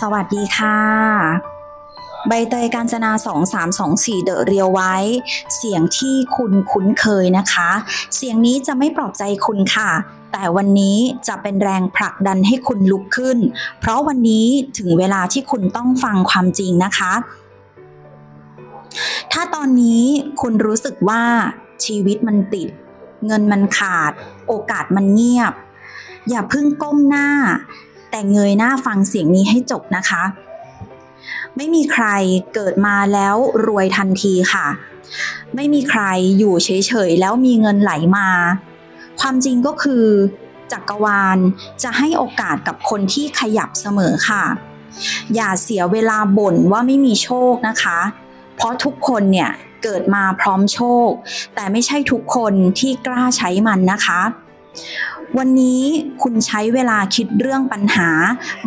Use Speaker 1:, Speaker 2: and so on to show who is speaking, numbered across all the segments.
Speaker 1: สวัสดีค่ะ ใบเตยการจนา 2324 เดอะเรียวไว้ เสียงที่คุณคุ้นเคยนะคะ เสียงนี้จะไม่ปลอบใจคุณค่ะ แต่วันนี้จะเป็นแรงผลักดันให้คุณลุกขึ้น เพราะวันนี้ถึงเวลาที่คุณต้องฟังความจริงนะคะ ถ้าตอนนี้คุณรู้สึกว่าชีวิตมันติด เงินมันขาด โอกาสมันเงียบ อย่าเพิ่งก้มหน้า แต่เงยหน้าฟังเสียงนี้ให้จบนะคะ ไม่มีใครเกิดมาแล้วรวยทันทีค่ะ ไม่มีใครอยู่เฉยๆแล้วมีเงินไหลมา ความจริงก็คือจักรวาลจะให้โอกาสกับคนที่ขยับเสมอค่ะ อย่าเสียเวลาบ่นว่าไม่มีโชคนะคะ เพราะทุกคนเนี่ยเกิดมาพร้อมโชค แต่ไม่ใช่ทุกคนที่กล้าใช้มันนะคะ วันนี้คุณใช้เวลาคิดเรื่องปัญหา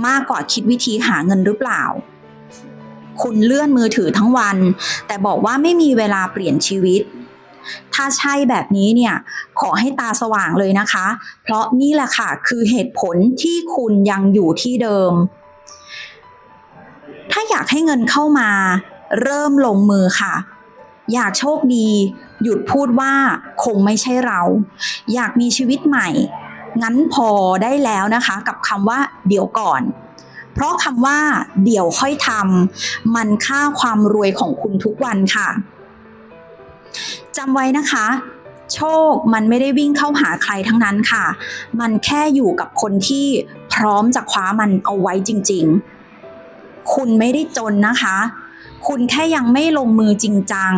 Speaker 1: มากกว่าคิดวิธีหาเงินหรือเปล่า คุณเลื่อนมือถือทั้งวัน แต่บอกว่าไม่มีเวลาเปลี่ยนชีวิต ถ้าใช่แบบนี้เนี่ยขอให้ตาสว่างเลยนะคะ เพราะนี่แหละค่ะคือเหตุผลที่คุณยังอยู่ที่เดิม ถ้าอยากให้เงินเข้ามา เริ่มลงมือค่ะ อยากโชคดีหยุดพูดว่าคงไม่ใช่เรา อยากมีชีวิตใหม่ งั้นพอได้แล้วนะคะ กับคำว่าเดี๋ยวก่อน เพราะคำว่า เดี๋ยวค่อยทำมันค่าความรวยของคุณทุกวันค่ะจำไว้นะคะ โชคมันไม่ได้วิ่งเข้าหาใครทั้งนั้นค่ะ มันแค่อยู่กับคนที่พร้อมจะคว้ามันเอาไว้จริง ๆ คุณไม่ได้จนนะคะ คุณแค่ยังไม่ลงมือจริงจัง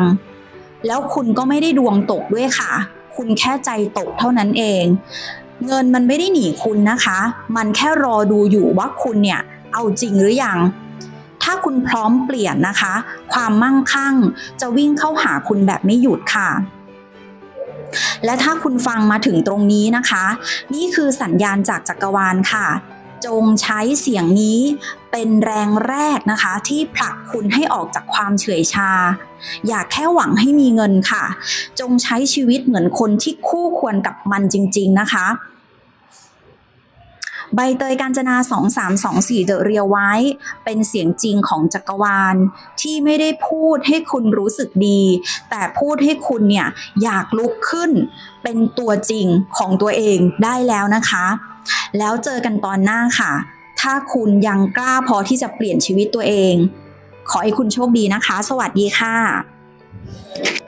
Speaker 1: แล้วคุณก็ไม่ได้ดวงตกด้วยค่ะ คุณแค่ใจตกเท่านั้นเอง เงินมันไม่ได้หนีคุณนะคะ มันแค่รอดูอยู่ว่าคุณเนี่ยเอาจริงหรือยังถ้าคุณพร้อมเปลี่ยนนะคะ ความมั่งคั่งจะวิ่งเข้าหาคุณแบบไม่หยุดค่ะ และถ้าคุณฟังมาถึงตรงนี้นะคะ นี่คือสัญญาณจากจักรวาลค่ะ จงใช้เสียงนี้เป็นแรงแรกนะคะ ที่ผลักคุณให้ออกจากความเฉื่อยชา อย่าแค่หวังให้มีเงินค่ะ จงใช้ชีวิตเหมือนคนที่คู่ควรกับมันจริง ๆนะคะ ใบเตยการจนา 2324เดอะเรียไว้เป็นเสียงจริงของจักรวาล ที่ไม่ได้พูดให้คุณรู้สึกดี แต่พูดให้คุณเนี่ย อยากลุกขึ้น เป็นตัวจริงของตัวเองได้แล้วนะคะ แล้วเจอกันตอนหน้าค่ะ ถ้าคุณยังกล้าพอที่จะเปลี่ยนชีวิตตัวเอง ขอให้คุณโชคดีนะคะ สวัสดีค่ะ